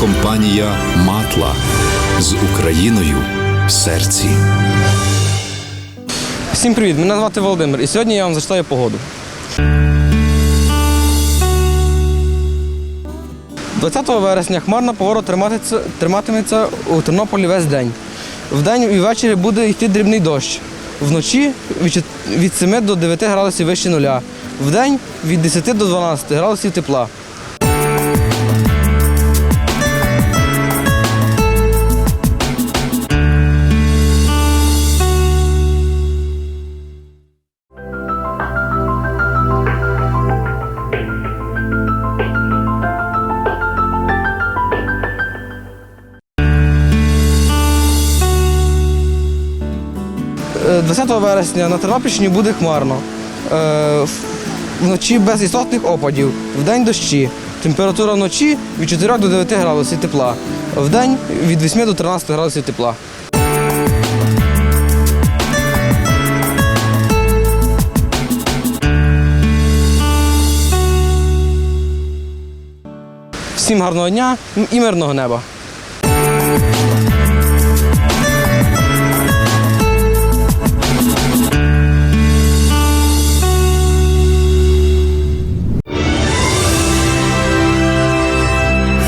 компанія Матла з Україною в серці. Всім привіт! Мене звати Володимир, і сьогодні я вам зачитаю погоду. 20 вересня хмарна погода триматиметься, у Тернополі весь день. Вдень і ввечері буде йти дрібний дощ. Вночі від 7 до 9 градусів вище нуля. Вдень від 10 до 12 градусів тепла. 20 вересня на Тернопільщині буде хмарно. Е, Вночі без істотних опадів, вдень дощі. Температура вночі від 4 до 9 градусів тепла. Вдень від 8 до 13 градусів тепла. Всім гарного дня і мирного неба.